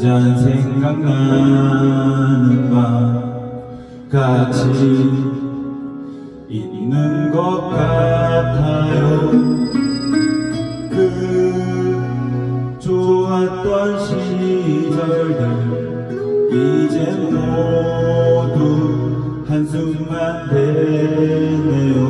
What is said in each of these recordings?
한잔 생각나는 밤 같이 있는 것 같아요. 그 좋았던 시절들 이제 모두 한숨만 되네요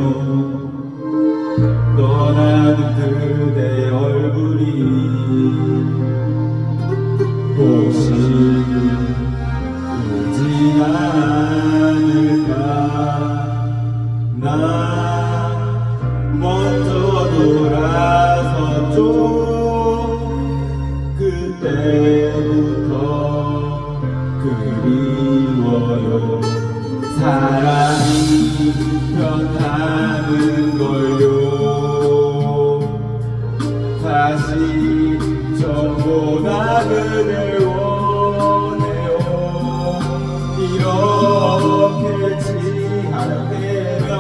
취할 때면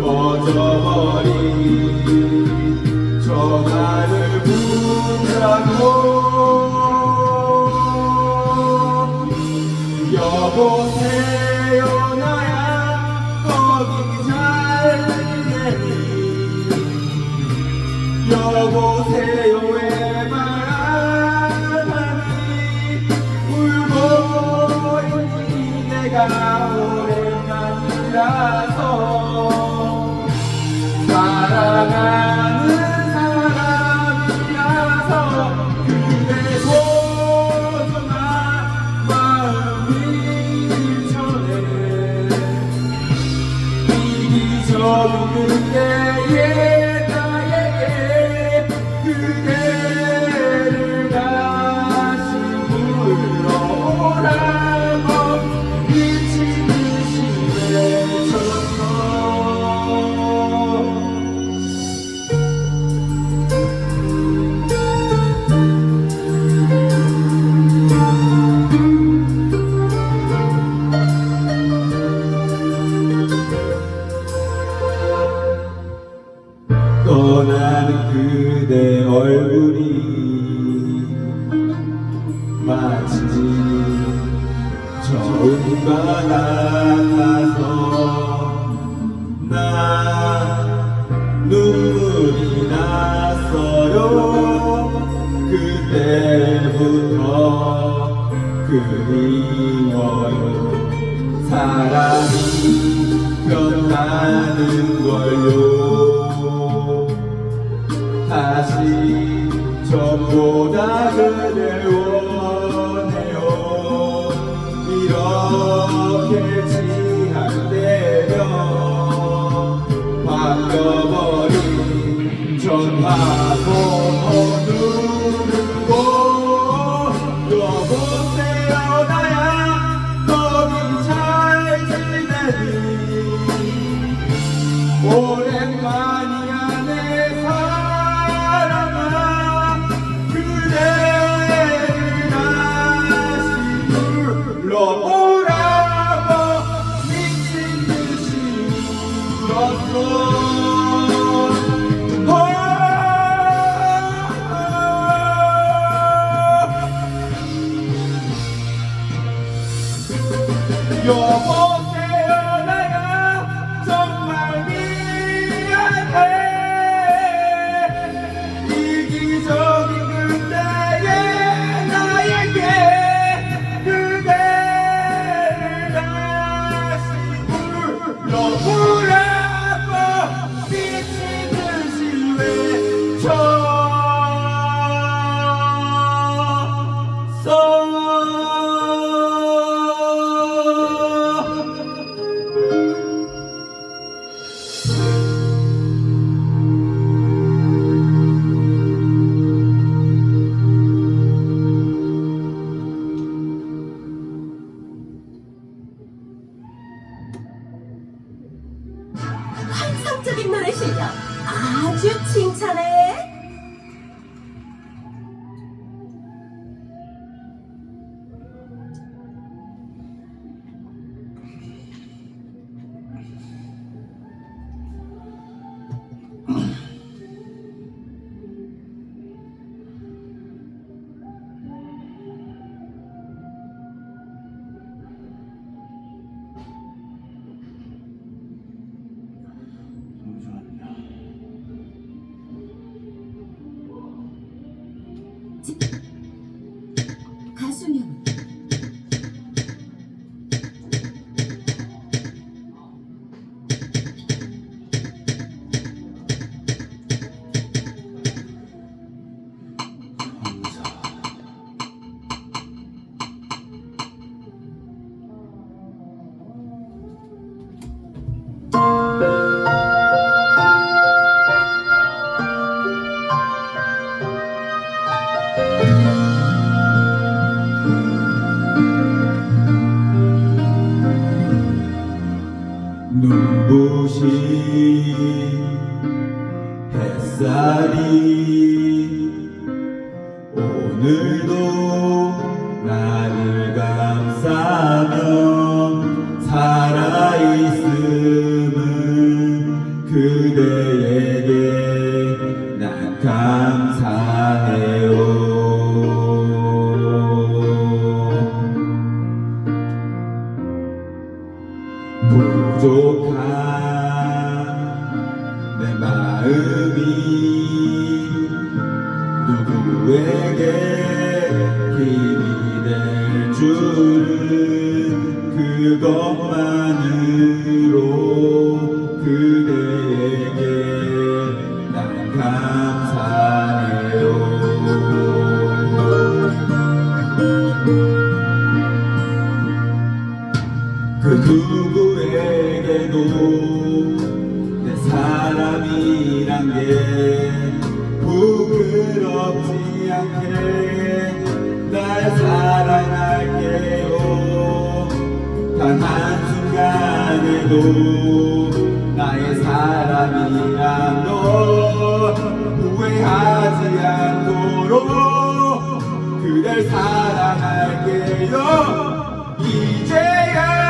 꺼져버린 전화를 붙잡고 여보세요 나야 거기 잘 지내니 여보세요 왜 내가 오랜만이라서 사랑하는 사람이라서 그대 소중한 마음이 전해. 저리 그대 마치 처음과 같아서 나 눈물이 났어요. 그때부터 그리워요. 사랑이 변하는 걸요. 다시 전보다 그 칭찬해. 너 누구에게도 내 사람이란 게 부끄럽지 않게 날 사랑할게요. 단 한순간에도 나의 사람이란 널 후회하지 않도록 그댈 사랑할게요. 이제야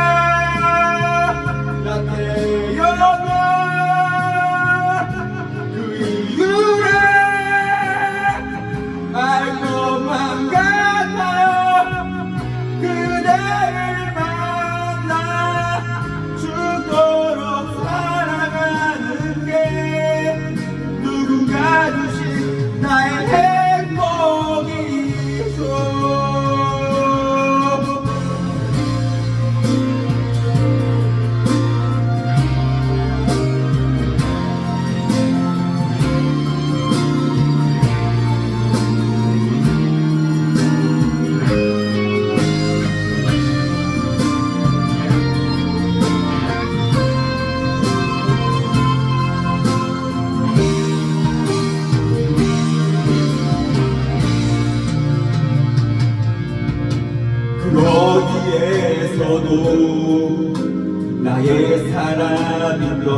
어디에서도 나의 사람인 건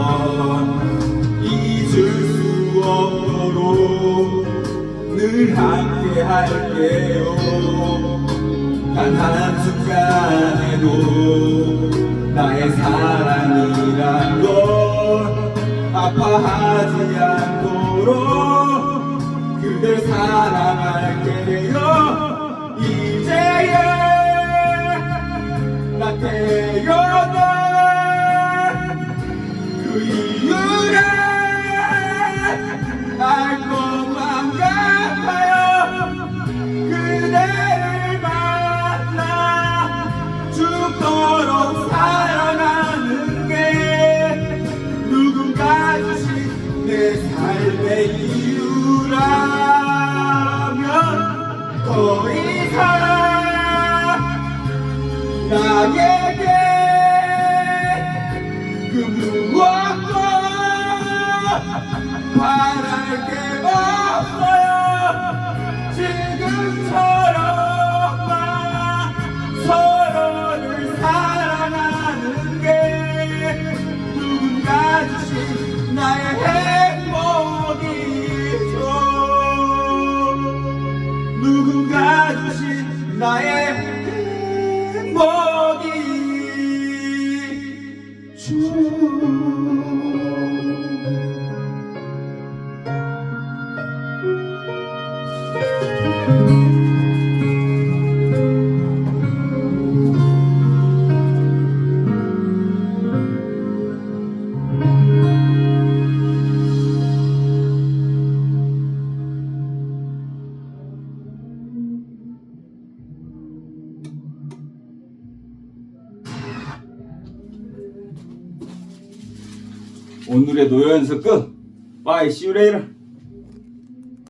잊을 수 없도록 늘 함께 할게요. 단 한순간에도 나의 사랑이란 걸 아파하지 않도록 그댈 사랑할게요. 이제야 나 태어나 그 이유를 알것 나에게 그 무엇도 바랄 게 없어요. 지금처럼만 서로를 사랑하는 게 누군가 주신 나의 행복이죠. 누군가 주신 나의 행복. true. 노연석 끝. Bye, see you later.